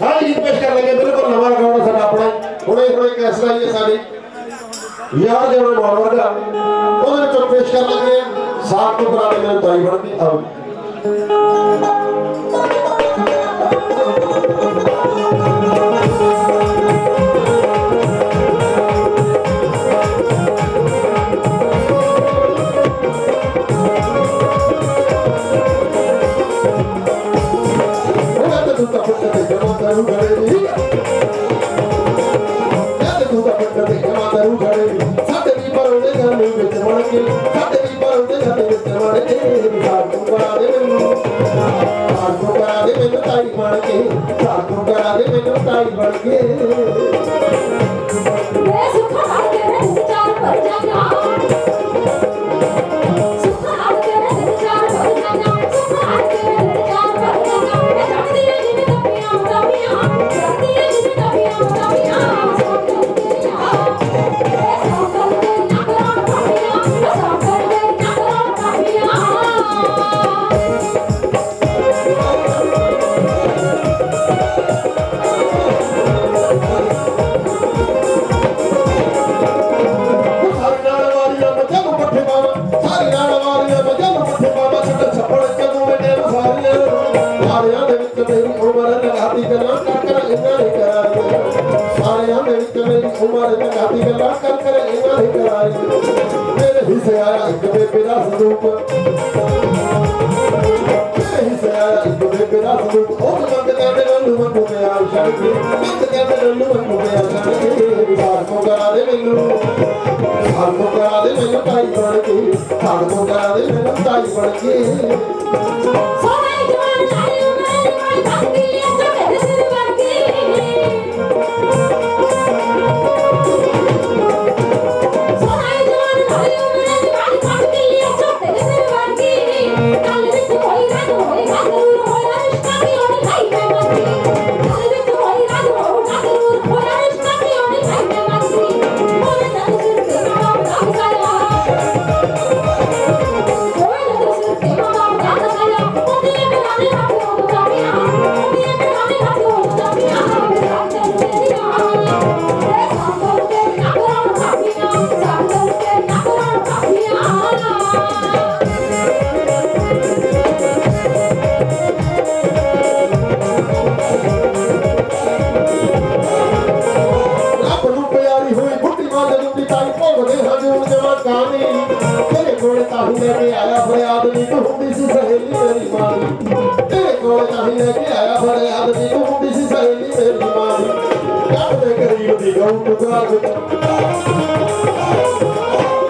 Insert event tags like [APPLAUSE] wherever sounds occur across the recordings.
ਹਾਂ ਜੀ ਪੇਸ਼ ਕਰ ਲਗੇ ਬਿਲਕੁਲ ਨਵਾਂ ਰਿਕਾਰਡ ਸਾਡਾ ਆਪਣਾ ਹੁਣੇ ਹੁਣੇ ਕੈਸਟ ਆਈ ਹੈ ਸਾਡੀ ਯਾਰ ਦੇ ਉਹ ਮਾਰ ਵਰਗਾ ਉਹਦੇ ਵਿੱਚੋਂ ਪੇਸ਼ ਕਰ ਲਗੇ ਸਾਥ ਤੋਂ ਬਰਾਬਰ ਮੇਰੇ ਤਾਈ ਵੜ ਕਰਾ ਦੇ ਮੈਨੂੰ ਸਾਥ ਕਰਾ ਦੇ ਮੈਨੂੰ ਤਾਈ ਬਣ ਕੇ ਸਾਥ ਕਰਾ ਦੇ ਮੈਨੂੰ ਤਾਈ ਬਣ ਕੇ। ਸਾਰਿਆਂ ਦੇ ਵਿੱਚ ਮੇਰੀ ਉਮਰ ਲਗਾਤੀ ਗੱਲਾਂ ਕਰ ਕਰ ਇਹਨਾਂ ਹੀ ਕਰਾਂਗੇ। ਸਾਰਿਆਂ ਦੇ ਵਿੱਚ ਮੇਰੀ ਉਮਰ ਲਗਾਤੀ ਗੱਲਾਂ ਕਰ ਕਰ ਇਹਨਾਂ ਹੀ ਕਰਾਂਗੇ। ਮੇਰੇ ਹਿੱਸੇ ਆਇਆ ਇੱਕ ਬੇਬੇ ਦਾ ਸੰਦੂਕ ਮੇਰੇ ਹਿੱਸੇ ਆਇਆ ਇੱਕ ਬੇਬੇ ਦਾ ਸੰਦੂਕ ਉਹ ਮੰਗ ਕਹਿੰਦੇ ਨੂੰ ਮੰਗੂ ਪਿਆ ਛੱਡ ਕੇ। ਮੰਗ ਕਹਿੰਦੇ ਨੂੰ ਮੰਗੂ ਪਿਆ ਛੱਡ ਕੇ। ਬਾਹਰ ਕੋ ਕਰਾ ਦੇ ਮੈਨੂੰ। ਸਾਲ ਕੋ ਕਰਾ ਦੇ ਮੈਨੂੰ ਤਾਈ ਬਣ ਕੇ। ਸਾਲ ਕੋ ਕਰਾ ਦੇ ਮੈਨੂੰ ਤਾਈ ਬਣ ਕੇ। ਸੋਹਣੇ ਜਵਾਨ ਸਾਰੀ Oh, [LAUGHS] ਹਜੂਰ ਜਮਾ ਕਾਨੀ ਤੇਰੇ ਕੋਲ ਤਾਂ ਹੀ ਲੈ ਕੇ ਆਇਆ ਫਰਿਆਦ ਨਹੀਂ ਤੂੰ ਹੁੰਦੀ ਸੀ ਸਹੇਲੀ ਮੇਰੀ ਮਾਂ। ਦੀ ਤੇਰੇ ਕੋਲ ਤਾਂ ਹੀ ਲੈ ਕੇ ਆਇਆ ਫਰਿਆਦ ਨਹੀਂ ਤੂੰ ਹੁੰਦੀ ਸੀ ਸਹੇਲੀ ਮੇਰੀ ਮਾਂ। ਦੀ ਕੱਢ ਦੇ ਗਰੀਬ ਦੀ ਗਊ ਟੁਕੜਾ ਵਿੱਚ।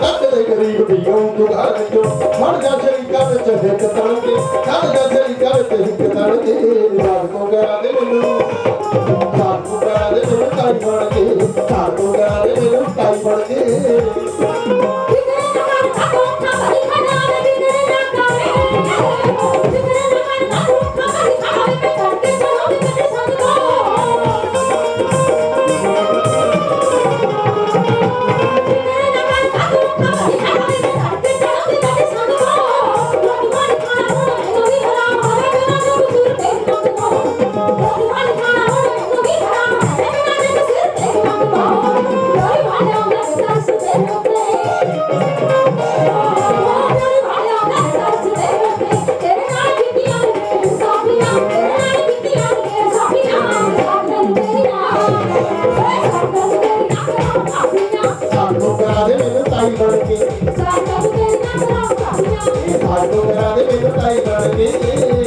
ਕੱਢ ਦੇ ਗਰੀਬ ਦੀ ਗਊ ਟੁਕੜਾ ਵਿੱਚੋਂ। ਫੜ ਜਾ ਸ਼ਰੀਕਾ ਵਿੱਚ ਹਿੱਕ ਤਣ ਕੇ ਕੱਢ ਜਾ ਸ਼ਰੀਕਾ ਵਿੱਚ ਹਿੱਕ ਤਣ ਕੇ। ਰੱਬ ਕੋ ਕਰਾ ਦੇ ਮੈਨੂੰ ਕੇ ਬਿਗੜੇ ਕਰਾ ਦੇ ਮੈਨੂੰ ਤਾਈ ਬਣ ਕੇ। ਸਾਥ ਕੋ ਕਰਾ ਦੇ ਮੈਨੂੰ ਤਾਈ ਬਣ ਕੇ।